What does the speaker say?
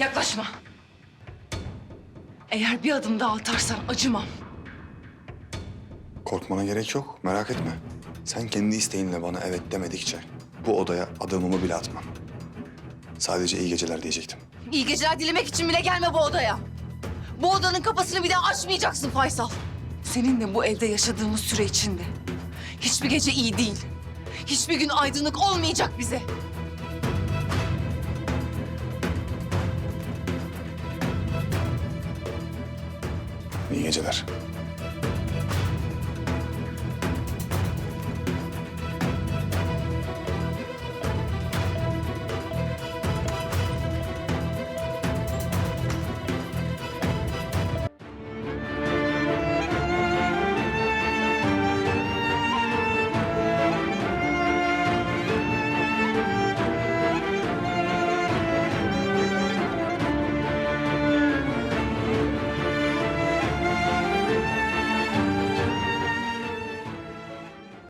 Yaklaşma. Eğer bir adım daha atarsan acımam. Korkmana gerek yok. Merak etme. Sen kendi isteğinle bana evet demedikçe bu odaya adımımı bile atmam. Sadece iyi geceler diyecektim. İyi geceler dilemek için bile gelme bu odaya. Bu odanın kapısını bir daha açmayacaksın Faysal. Seninle bu evde yaşadığımız süre içinde hiçbir gece iyi değil. Hiçbir gün aydınlık olmayacak bize. İyi geceler.